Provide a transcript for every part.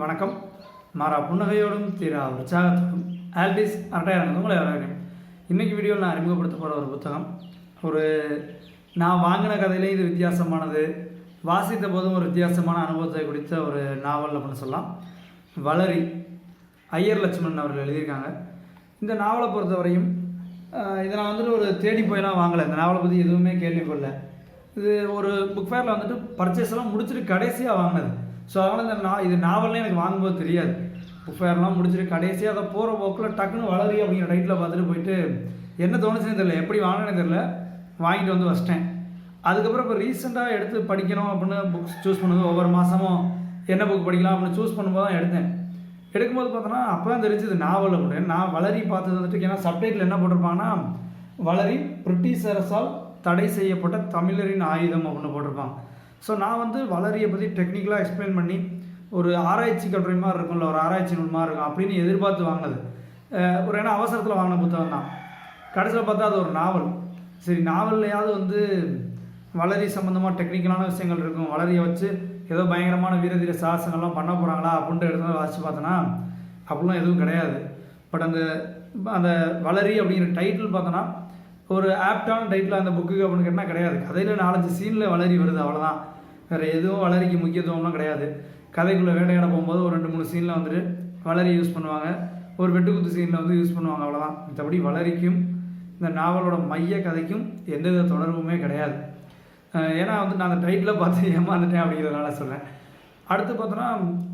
வணக்கம். மாறா புன்னகையோடும் தீரா உற்சாகத்தோடும் ஆல்பிஸ் அரட்டையாரங்க உங்களை வரவேற்கிறேன். இன்றைக்கி வீடியோவில் நான் அறிமுகப்படுத்த போகிற ஒரு புத்தகம். ஒரு நான் வாங்கின கதையிலே இது வித்தியாசமானது. வாசித்த போதும் ஒரு வித்தியாசமான அனுபவத்தை குறித்த ஒரு நாவல் அப்படின்னு சொல்லலாம். வளரி ஐயர் லட்சுமணன் அவர்கள் எழுதியிருக்காங்க. இந்த நாவலை பொறுத்தவரையும் இதை நான் வந்துட்டு ஒரு தேடி போயெல்லாம் வாங்கலை. இந்த நாவலை பற்றி எதுவுமே கேள்விப்படல. இது ஒரு புக் ஃபேரில் வந்துட்டு பர்ச்சேஸ் எல்லாம் முடிச்சுட்டு கடைசியாக வாங்கினது. ஸோ அதனால் இந்த நா இது நாவல்னே எனக்கு வாங்கும்போது தெரியாது. புக் ஃபேர்லாம் முடிச்சுட்டு கடைசியாக அதை போகிற போக்கில் டக்குன்னு வளரி அப்படிங்கிற டைட்டில் பார்த்துட்டு போயிட்டு என்ன தோணுச்சுன்னு தெரியல. எப்படி வாங்கினேன்னு தெரியல. வாங்கிட்டு வந்து வச்சிட்டேன். அதுக்கப்புறம் இப்போ ரீசெண்டாக எடுத்து படிக்கணும் அப்படின்னு புக்ஸ் சூஸ் பண்ணும்போது ஒவ்வொரு மாதமும் என்ன புக் படிக்கலாம் அப்படின்னு சூஸ் பண்ணும்போது தான் எடுத்தேன். எடுக்கும்போது பார்த்தோன்னா அப்போ தான் தெரிஞ்சது நாவல் அப்படின்னு. நான் வளரி பார்த்தது வந்துட்டு ஏன்னா சப்டைட்டில் என்ன போட்டிருப்பாங்கன்னா வளரி பிரிட்டிஷ் அரசால் தடை செய்யப்பட்ட தமிழரின் ஆயுதம் அப்படின்னு போட்டிருப்பாங்க ஸோ நான் வந்து வளரியை பற்றி டெக்னிக்கலாக எக்ஸ்பிளைன் பண்ணி ஒரு ஆராய்ச்சி கட்டுரை மாதிரி இருக்கும்ல ஒரு ஆராய்ச்சி நூல் மாதிரி இருக்கும் அப்படின்னு எதிர்பார்த்து வாங்கினது. ஒரு ஏன்னா அவசரத்தில் வாங்கின புத்தகம் தான். கடைசியில் பார்த்தா அது ஒரு நாவல். சரி நாவல்லையாவது வந்து வளரி சம்மந்தமாக டெக்னிக்கலான விஷயங்கள் இருக்கும். வளரியை வச்சு ஏதோ பயங்கரமான வீரதீர சாகசங்கள்லாம் பண்ண போகிறாங்களா அப்படின்ட்டு எடுத்து வாசித்து பார்த்தோன்னா அப்படிலாம் எதுவும் கிடையாது. பட் அந்த அந்த வளரி அப்படிங்கிற டைட்டில் பார்த்தோன்னா ஒரு ஆப்டான டைட்டில் அந்த புக்குக்கு அப்படின்னு கேட்டால் கிடையாது. கதையில் நாலஞ்சு சீனில் வளரி வருது அவ்வளோதான் வேறு எதுவும் வளரிக்கு முக்கியத்துவம்லாம் கிடையாது. கதைக்குள்ளே வேட்டையாட போகும்போது ஒரு ரெண்டு மூணு சீனில் வந்துட்டு வளரி யூஸ் பண்ணுவாங்க. ஒரு வெட்டுக்குத்து சீனில் வந்து யூஸ் பண்ணுவாங்க அவ்வளோதான் மற்றபடி வளரிக்கும் இந்த நாவலோட மைய கதைக்கும் எந்தவித தொடர்புமே கிடையாது. ஏன்னா வந்து நான் அந்த டைட்டில் பார்த்து ஏமாந்துட்டேன் அப்படிங்கிறதுனால சொல்கிறேன் அடுத்து பார்த்தோன்னா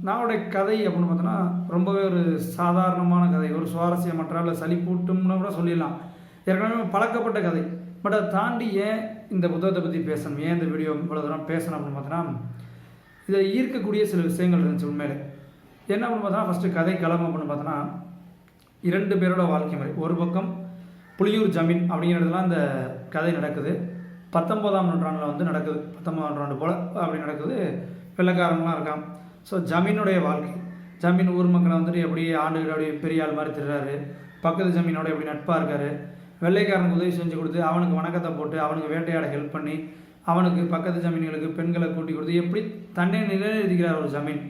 நாவோடைய கதை அப்படின்னு பார்த்தோன்னா ரொம்பவே ஒரு சாதாரணமான கதை. ஒரு சுவாரஸ்யமற்ற இல்லை சளிப்பூட்டும்னு கூட சொல்லிடலாம். ஏற்கனவே பழக்கப்பட்ட கதை. பட் அதை தாண்டி ஏன் இந்த புத்தகத்தை பற்றி பேசணும்? ஏன் இந்த வீடியோ இவ்வளோ தூரம் பேசணும் அப்படின்னு பார்த்தோன்னா இதை ஈர்க்கக்கூடிய சில விஷயங்கள் இருந்துச்சு உண்மையிலே. என்ன அப்படின்னு பார்த்தோன்னா ஃபஸ்ட்டு கதை கிளம்பு அப்படின்னு பார்த்தோன்னா இரண்டு பேரோட வாழ்க்கை முறை. ஒரு பக்கம் புளியூர் ஜமீன் அப்படிங்கிறதுலாம் அந்த கதை நடக்குது. பத்தொம்போதாம் நூற்றாண்டில் வந்து நடக்குது. பத்தொன்பதாம் நூற்றாண்டு போல் அப்படி நடக்குது. வெள்ளைக்காரங்களாம் இருக்கான். ஸோ ஜமீனுடைய வாழ்க்கை. ஜமீன் ஊர் மக்களை வந்துட்டு எப்படி ஆண்டுகள் அப்படியே பெரிய ஆள் மாதிரி திருறாரு பக்கத்து ஜமீனோட எப்படி நட்பாக இருக்காரு. வெள்ளைக்காரனுக்கு உதவி செஞ்சு கொடுத்து அவனுக்கு வணக்கத்தை போட்டு அவனுக்கு வேட்டையாட ஹெல்ப் பண்ணி அவனுக்கு பக்கத்து ஜமீன்களுக்கு பெண்களை கூட்டி கொடுத்து எப்படி தன்னை நிலைநிறுத்திக்கிறார் ஒரு ஜமீன்?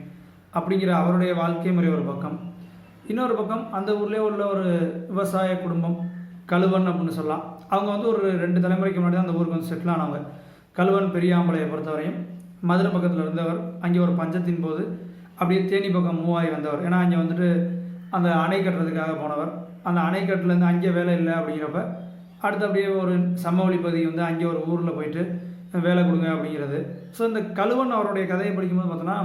அப்படிங்கிற அவருடைய வாழ்க்கை முறை ஒரு பக்கம். இன்னொரு பக்கம் அந்த ஊர்லேயே உள்ள ஒரு விவசாய குடும்பம் கழுவன் அப்படின்னு சொல்லலாம். அவங்க வந்து ஒரு ரெண்டு தலைமுறைக்கு முன்னாடி தான் அந்த ஊருக்கு வந்து செட்டில் ஆனவங்க. கழுவன் பெரியாம்பளையை பொறுத்தவரையும் மதுரை பக்கத்தில் இருந்தவர் அங்கே ஒரு பஞ்சத்தின் போது அப்படியே தேனி பக்கம் மூவாகி வந்தவர். ஏன்னா அங்கே வந்துட்டு அந்த அணை கட்டுறதுக்காக போனவர். அந்த அணைக்கட்டுலேருந்து அங்கே வேலை இல்லை அப்படிங்கிறப்ப அடுத்து அப்படியே ஒரு சமவெளி பகுதி வந்து அங்கே ஒரு ஊரில் போயிட்டு வேலை கொடுங்க அப்படிங்கிறது. ஸோ இந்த கழுவன் அவருடைய கதையை படிக்கும்போது பார்த்தோன்னா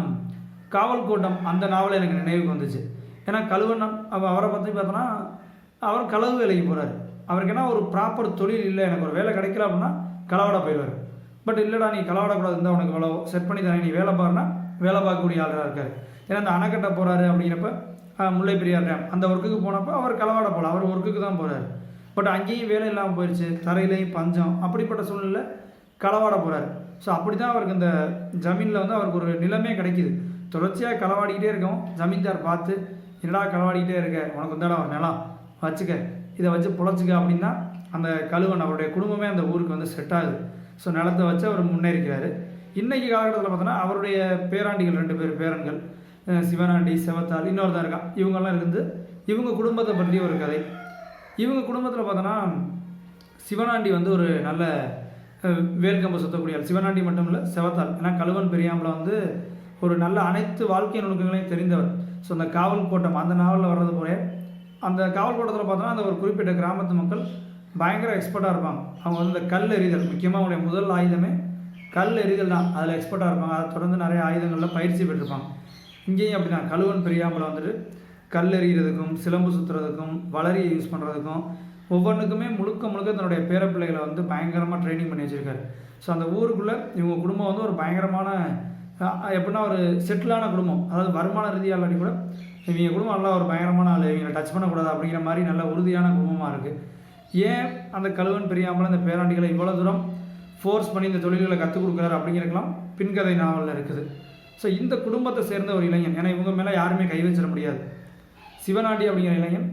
காவல் கூட்டம் அந்த நாவல் எனக்கு நினைவுக்கு வந்துச்சு. ஏன்னா கழுவன் அவ அவரை பற்றி பார்த்தோன்னா அவர் களவு வேலைக்கு போகிறார் அவருக்கு என்ன ஒரு ப்ராப்பர் தொழில் இல்லை. எனக்கு ஒரு வேலை கிடைக்கல அப்படின்னா களவாட போயிடுவார். பட் இல்லைடா நீ களவாடக்கூடாது இருந்தால் உனக்கு இவ்வளோ செட் பண்ணி தரேன். நீ வேலை பாருன்னா வேலை பார்க்கக்கூடிய ஆளாக இருக்கார். ஏன்னா அந்த அணைக்கட்ட போகிறாரு அப்படிங்கிறப்ப முல்லை பெரியார் டேம் அந்த ஒர்க்குக்கு போனப்போ அவர் களவாட போகல அவர் ஒர்க்குக்கு தான் போகிறார் பட் அங்கேயும் வேலை இல்லாமல் போயிடுச்சு தரையிலையும் பஞ்சம் அப்படிப்பட்ட சூழ்நிலை களவாட போகிறார் ஸோ அப்படி தான் அவருக்கு இந்த ஜமீனில் வந்து அவருக்கு ஒரு நிலமே கிடைக்குது. தொடர்ச்சியாக களவாடிக்கிட்டே இருக்கோம் ஜமீன்தார் பார்த்து என்னடா களவாடிக்கிட்டே இருக்க? உனக்கு வந்தாடா ஒரு நிலம்? வச்சுக்க. இதை வச்சு பொழைச்சிக்க அப்படின்னா அந்த கழுவன் அவருடைய குடும்பமே அந்த ஊருக்கு வந்து செட் ஆகுது. ஸோ நிலத்தை வச்சு அவர் முன்னேறிக்கிறாரு. இன்றைக்கி காலகட்டத்தில் பார்த்தோன்னா அவருடைய பேராண்டிகள் ரெண்டு பேர் பேரன்கள். சிவனாண்டி செவத்தாள் இன்னொருத்தன் இருக்கான். இவங்கெல்லாம் இருந்து இவங்க குடும்பத்தை பற்றி ஒரு கதை. இவங்க குடும்பத்தில் பார்த்தோன்னா சிவனாண்டி வந்து ஒரு நல்ல அஹ், வேர்க்கம்பு சுத்தக்கூடிய சிவனாண்டி மட்டும் இல்லை செவத்தாள் ஏன்னா கழுவன் பெரியாம்பல வந்து ஒரு நல்ல அனைத்து வாழ்க்கை நுணுக்கங்களையும் தெரிந்தவர். ஸோ அந்த காவல் கோட்டம் அந்த நாவலில் வர்றது போல அந்த காவல் கோட்டத்தில் பார்த்தோன்னா அந்த ஒரு குறிப்பிட்ட கிராமத்து மக்கள் பயங்கர எக்ஸ்பர்ட்டாக இருப்பாங்க. அவங்க வந்து இந்த கல் எறிதல் முக்கியமாக அவங்களுடைய முதல் ஆயுதமே கல் எறிதல் தான். அதில் எக்ஸ்பர்ட்டாக இருப்பாங்க. அதை தொடர்ந்து நிறைய ஆயுதங்களில் பயிற்சி பெற்றிருப்பாங்க. இங்கேயும் அப்படின்னா கழுவன் பெரியாமல் வந்துட்டு கல் எறிகிறதுக்கும் சிலம்பு சுற்றுறதுக்கும் வளரியை யூஸ் பண்ணுறதுக்கும் ஒவ்வொன்றுக்குமே முழுக்க முழுக்க தன்னுடைய பேரப்பிள்ளைகளை வந்து பயங்கரமாக ட்ரைனிங் பண்ணி வச்சுருக்காரு. ஸோ அந்த ஊருக்குள்ளே இவங்க குடும்பம் வந்து ஒரு பயங்கரமான எப்படின்னா ஒரு செட்டிலான குடும்பம். அதாவது வருமான ரீதியாக இல்லாட்டி கூட இவங்க குடும்பம் நல்லா ஒரு பயங்கரமான ஆள் இவங்களை டச் பண்ணக்கூடாது அப்படிங்கிற மாதிரி நல்ல உறுதியான குடும்பமாக இருக்குது ஏன் அந்த கழுவன் பெரியாமல் அந்த பேராண்டிகளை இவ்வளோ தூரம் ஃபோர்ஸ் பண்ணி இந்த தொழில்களை கற்றுக் கொடுக்குறாரு அப்படிங்கிறதுக்கெல்லாம் பின்கதை நாவலில் இருக்குது. ஸோ இந்த குடும்பத்தை சேர்ந்த ஒரு இளைஞன். ஏன்னா இவங்க மேலே யாருமே கை வச்சிட முடியாது. சிவனாண்டி அப்படிங்கிற இளைஞன்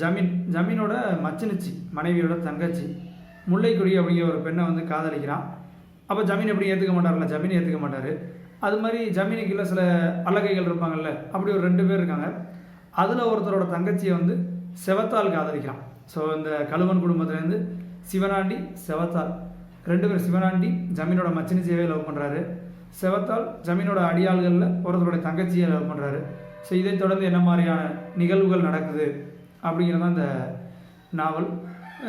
ஜமீன் ஜமீனோட மச்சினிச்சி மனைவியோட தங்கச்சி முல்லைக்குடி அப்படிங்கிற ஒரு பெண்ணை வந்து காதலிக்கிறான். அப்போ ஜமீன் எப்படி ஏற்றுக்க மாட்டார்ல ஜமீன் ஏற்றுக்க மாட்டார். அது மாதிரி ஜமீனுக்கு இல்லை சில அழகைகள் இருப்பாங்கல்ல அப்படி ஒரு ரெண்டு பேர் இருக்காங்க. அதில் ஒருத்தரோட தங்கச்சியை வந்து செவத்தால் காதலிக்கிறான். ஸோ இந்த கழுவன் குடும்பத்துலேருந்து சிவனாண்டி செவத்தால். ரெண்டு பேர் சிவனாண்டி ஜமீனோட மச்சினிச்சியவே லவ் பண்ணுறாரு செவத்தால் ஜமீனோட அடியாள்களில் ஒருத்தருடைய தங்கச்சியை லவ் பண்ணுறாரு ஸோ இதை தொடர்ந்து என்ன மாதிரியான நிகழ்வுகள் நடக்குது அப்படிங்கிறது தான் இந்த நாவல்.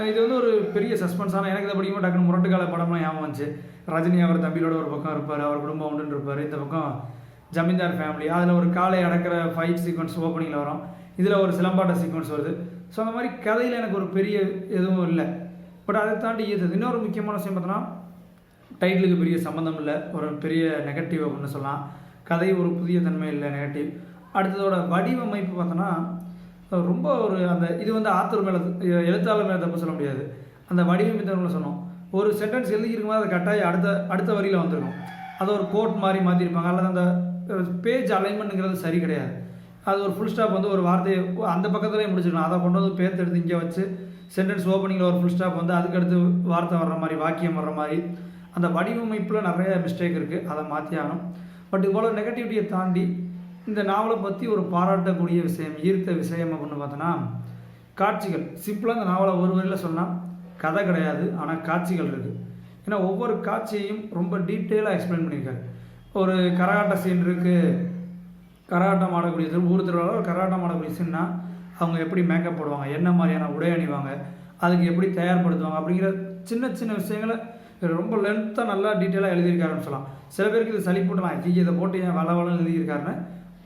இது வந்து ஒரு பெரிய சஸ்பென்ஸான எனக்கு இதை படிக்கும்போது டக்குனு முரட்டுக்கால படம்லாம் ஞாபகம் வந்துச்சு. ரஜினி அவர் தம்பியோட ஒரு பக்கம் இருப்பார் அவர் குடும்பம் உண்டுன்னு இருப்பார். இந்த பக்கம் ஜமீன்தார் ஃபேமிலி அதில் ஒரு காலை அடக்கிற ஃபைட் சீக்வன்ஸ் ஓப்பனிங்கில் வரும். இதில் ஒரு சிலம்பாட்ட சீக்வன்ஸ் வருது. ஸோ அந்த மாதிரி கதையில் எனக்கு ஒரு பெரிய எதுவும் இல்லை. பட் அதை தாண்டி இது இன்னொரு முக்கியமான விஷயம் பார்த்தோன்னா டைட்டிலுக்கு பெரிய சம்மந்தம் இல்லை. ஒரு பெரிய நெகட்டிவ் அப்படின்னு சொல்லலாம். கதை ஒரு புதிய தன்மை இல்லை நெகட்டிவ் அடுத்ததோட வடிவமைப்பு பார்த்தோன்னா ரொம்ப ஒரு அந்த இது வந்து ஆத்தர் மேலே எழுத்தாளர் மேலே தப்பு சொல்ல முடியாது. அந்த வடிவமைத்தவங்களை சொன்னோம். ஒரு சென்டென்ஸ் எழுதியிருக்கும்போது அதை கட்டாயம் அடுத்த அடுத்த வரியில் வந்துருக்கும். அதை ஒரு கோட் மாதிரி மாற்றிருப்பாங்க அல்லது அந்த பேஜ் அலைன்மெண்ட்டுங்கிறது சரி கிடையாது. அது ஒரு ஃபுல் ஸ்டாப் வந்து ஒரு வார்த்தையை அந்த பக்கத்துலேயே முடிச்சிடணும். அதை கொண்டு வந்து பேர்த்து எடுத்து இங்கே வச்சு சென்டென்ஸ் ஓப்பனிங்கில் ஒரு ஃபுல் ஸ்டாப் வந்து அதுக்கடுத்து வார்த்தை வர்ற மாதிரி வாக்கியம் வர்ற மாதிரி. அந்த வடிவமைப்பில் நிறைய மிஸ்டேக் இருக்குது அதை மாற்றி ஆகணும் பட் இவ்வளோ நெகட்டிவிட்டியை தாண்டி இந்த நாவலை பற்றி ஒரு பாராட்டக்கூடிய விஷயம் ஈர்த்த விஷயம் அப்படின்னு பார்த்தோன்னா காட்சிகள். சிம்பிளாக இந்த நாவலை ஒரு வரையில் சொன்னால் கதை கிடையாது. ஆனால் காட்சிகள் இருக்குது ஏன்னா ஒவ்வொரு காட்சியையும் ரொம்ப டீட்டெயிலாக எக்ஸ்பிளைன் பண்ணியிருக்காரு. ஒரு கரகாட்ட சீன் இருக்குது கரகாட்டம் ஆடக்கூடிய திரு ஊர் திருவிழாவில் கரகாட்டம் ஆடக்கூடிய சீன்னா அவங்க எப்படி மேக்கப் போடுவாங்க? என்ன மாதிரியான உடை அணிவாங்க? அதுக்கு எப்படி தயார்படுத்துவாங்க? அப்படிங்கிற சின்ன சின்ன விஷயங்களை இவர் ரொம்ப லென்த்தாக நல்லா டீட்டெயிலாக எழுதியிருக்காருன்னு சொல்லலாம். சில பேருக்கு இது சளி போட்டலாம் ஜி இதை போட்டு ஏன் வள வளன்னு எழுதியிருக்காருன்னு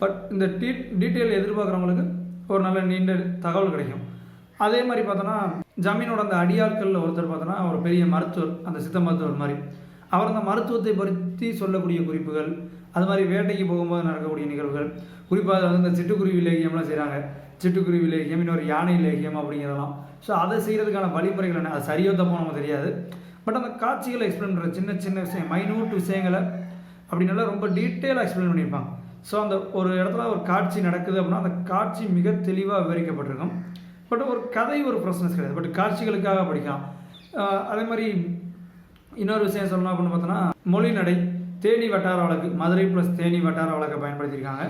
பட் இந்த டீ டீட்டெயில் எதிர்பார்க்குறவங்களுக்கு ஒரு நல்ல நீண்ட தகவல் கிடைக்கும். அதே மாதிரி பார்த்தோன்னா ஜமீனோட அந்த அடியாட்களில் ஒருத்தர் பார்த்தோன்னா ஒரு பெரிய மருத்துவர் அந்த சித்த மருத்துவர் மாதிரி. அவர் அந்த மருத்துவத்தை பற்றி சொல்லக்கூடிய குறிப்புகள் அது மாதிரி வேட்டைக்கு போகும்போது நடக்கக்கூடிய நிகழ்வுகள் குறிப்பாக வந்து இந்த சிட்டுக்குருவி லேகியம்லாம் செய்கிறாங்க சிட்டுக்குருவி லேகியம் இன்னொரு யானை லேகியம் அப்படிங்கிறதெல்லாம். ஸோ அதை செய்கிறதுக்கான வழிமுறைகள் என்ன? அது சரியோ தப்போ நமக்கு தெரியாது. பட் அந்த காட்சிகளை எக்ஸ்பிளைன் பண்ணுற சின்ன சின்ன விஷயம் மைனூட் விஷயங்களை அப்படின்னால ரொம்ப டீட்டெயிலாக எக்ஸ்பிளைன் பண்ணியிருப்பாங்க. ஸோ அந்த ஒரு இடத்துல ஒரு காட்சி நடக்குது அப்படின்னா அந்த காட்சி மிக தெளிவாக விவரிக்கப்பட்டிருக்கும். பட் ஒரு கதை ஒரு ப்ரொசனஸ் கிடையாது. பட் காட்சிகளுக்காக படிக்கலாம். அதே மாதிரி இன்னொரு விஷயம் சொல்லணும் அப்படின்னு பார்த்தோன்னா மொழி நடை தேனி வட்டார வழக்கு மதுரை ப்ளஸ் தேனி வட்டார வழக்கை பயன்படுத்தியிருக்காங்க.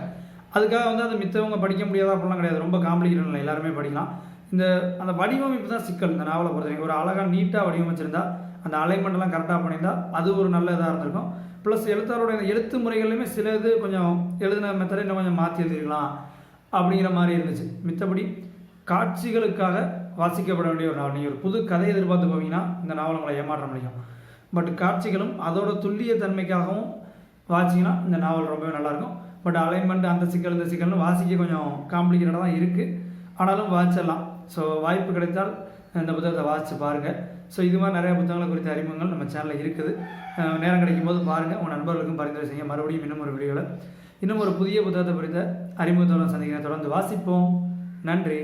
அதுக்காக வந்து அது மித்தவங்க படிக்க முடியாதா அப்படிலாம் கிடையாது. ரொம்ப காம்ப்ளிகேட்டட் இல்லை. எல்லாருமே படிக்கலாம். இந்த அந்த வடிவமைப்பு தான் சிக்கல். இந்த நாவலை பொறுத்த வரைக்கும் ஒரு அழகாக நீட்டாக வடிவமைச்சிருந்தா அந்த அலைன்மெண்ட்லாம் கரெக்டாக பண்ணியிருந்தா அது ஒரு நல்ல இதாக இருந்திருக்கும். ப்ளஸ் எழுத்தாரோட எழுத்து முறைகள்லையுமே சில இது கொஞ்சம் எழுதின மெத்தடை இன்னும் கொஞ்சம் மாற்றி எழுதிருக்கலாம் அப்படிங்கிற மாதிரி இருந்துச்சு. மித்தபடி காட்சிகளுக்காக வாசிக்கப்பட வேண்டிய ஒரு நாவல் நீங்கள் ஒரு புது கதையை எதிர்பார்த்து போவீங்கன்னா இந்த நாவல் உங்களை ஏமாற்ற முடியும். பட் காட்சிகளும் அதோட துல்லிய தன்மைக்காகவும் வாசிங்கன்னா இந்த நாவல் ரொம்பவே நல்லாயிருக்கும் பட் அலைன்மெண்ட் அந்த சிக்கல் இந்த சிக்கல்னு வாசிக்க கொஞ்சம் காம்ப்ளிகேட்டடாக தான் இருக்குது ஆனாலும் வாசிச்சிடலாம். ஸோ வாய்ப்பு கிடைத்தால் இந்த புத்தகத்தை வாசித்து பாருங்கள் ஸோ இது மாதிரி நிறையா புத்தகங்களை குறித்த அறிமுகங்கள் நம்ம சேனலில் இருக்குது. நேரம் கிடைக்கும் போது பாருங்கள் உங்கள் நண்பர்களுக்கும் பரிந்துரை செய்ய மறுபடியும் இன்னும் ஒரு வீடியோவில் இன்னும் ஒரு புதிய புத்தகத்தை குறித்த அறிமுகத்தோடு சந்திக்கிறேன். தொடர்ந்து வாசிப்போம். நன்றி.